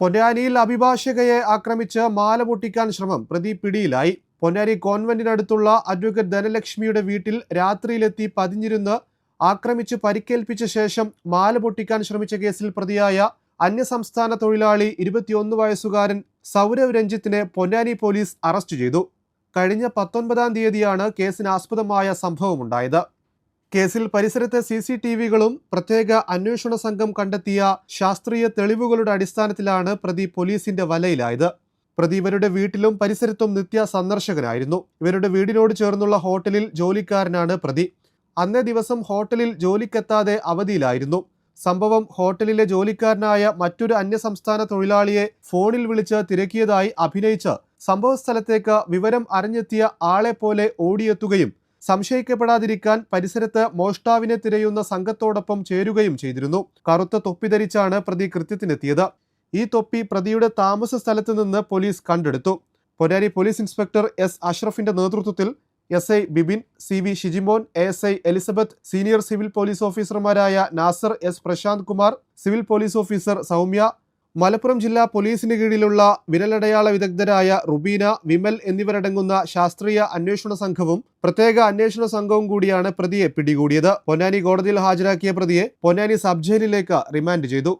പൊന്നാനിയിൽ അഭിഭാഷകയെ ആക്രമിച്ച് മാല പൊട്ടിക്കാൻ ശ്രമം പ്രതി പിടിയിലായി. പൊന്നാനി കോൺവെന്റിനടുത്തുള്ള അഡ്വക്കേറ്റ് ധനലക്ഷ്മിയുടെ വീട്ടിൽ രാത്രിയിലെത്തി പതിഞ്ഞിരുന്ന് ആക്രമിച്ച് പരിക്കേൽപ്പിച്ച ശേഷം മാല പൊട്ടിക്കാൻ ശ്രമിച്ച കേസിൽ പ്രതിയായ അന്യസംസ്ഥാന തൊഴിലാളി ഇരുപത്തിയൊന്ന് വയസ്സുകാരൻ സൗരവ് രഞ്ജിത്തിനെ പൊന്നാനി പോലീസ് അറസ്റ്റ് ചെയ്തു. കഴിഞ്ഞ പത്തൊൻപതാം തീയതിയാണ് കേസിനാസ്പദമായ സംഭവമുണ്ടായത്. കേസിൽ പരിസരത്തെ സി സി ടി വികളും പ്രത്യേക അന്വേഷണ സംഘം കണ്ടെത്തിയ ശാസ്ത്രീയ തെളിവുകളുടെ അടിസ്ഥാനത്തിലാണ് പ്രതി പോലീസിന്റെ വലയിലായത്. പ്രതി ഇവരുടെ വീട്ടിലും പരിസരത്തും നിത്യ സന്ദർശകനായിരുന്നു. ഇവരുടെ വീടിനോട് ചേർന്നുള്ള ഹോട്ടലിൽ ജോലിക്കാരനാണ് പ്രതി. അന്നേ ദിവസം ഹോട്ടലിൽ ജോലിക്കെത്താതെ അവധിയിലായിരുന്നു. സംഭവം ഹോട്ടലിലെ ജോലിക്കാരനായ മറ്റൊരു അന്യസംസ്ഥാന തൊഴിലാളിയെ ഫോണിൽ വിളിച്ച് തിരക്കിയതായി അഭിനയിച്ച് സംഭവസ്ഥലത്തേക്ക് വിവരം അറിഞ്ഞെത്തിയ ആളെ പോലെ ഓടിയെത്തുകയും സംശയിക്കപ്പെടാതിരിക്കാൻ പരിസരത്ത് മോഷ്ടാവിനെ തിരയുന്ന സംഘത്തോടൊപ്പം ചേരുകയും ചെയ്തിരുന്നു. കറുത്ത തൊപ്പി ധരിച്ചാണ് പ്രതി കൃത്യത്തിനെത്തിയത്. ഈ തൊപ്പി പ്രതിയുടെ താമസ സ്ഥലത്ത് നിന്ന് പോലീസ് കണ്ടെടുത്തു. പൊന്നാരി പോലീസ് ഇൻസ്പെക്ടർ എസ് അഷ്റഫിന്റെ നേതൃത്വത്തിൽ S I Bibin C V Shijimon A S I Elizabeth senior civil police ഓഫീസർമാരായ Nasar S Prashanth Kumar civil police officer Soumya Malappuram ജില്ലാ പോലീസിന് കീഴിലുള്ള വിരലടയാള വിദഗ്ധരായ റുബീന വിമൽ എന്നിവരടങ്ങുന്ന ശാസ്ത്രീയ അന്വേഷണ സംഘവും പ്രത്യേക അന്വേഷണ സംഘവും കൂടിയാണ് പ്രതിയെ പിടികൂടിയത്. പൊന്നാനി കോടതിയിൽ ഹാജരാക്കിയ പ്രതിയെ പൊന്നാനി സബ് ജയിലിലേക്ക് റിമാൻഡ് ചെയ്തു.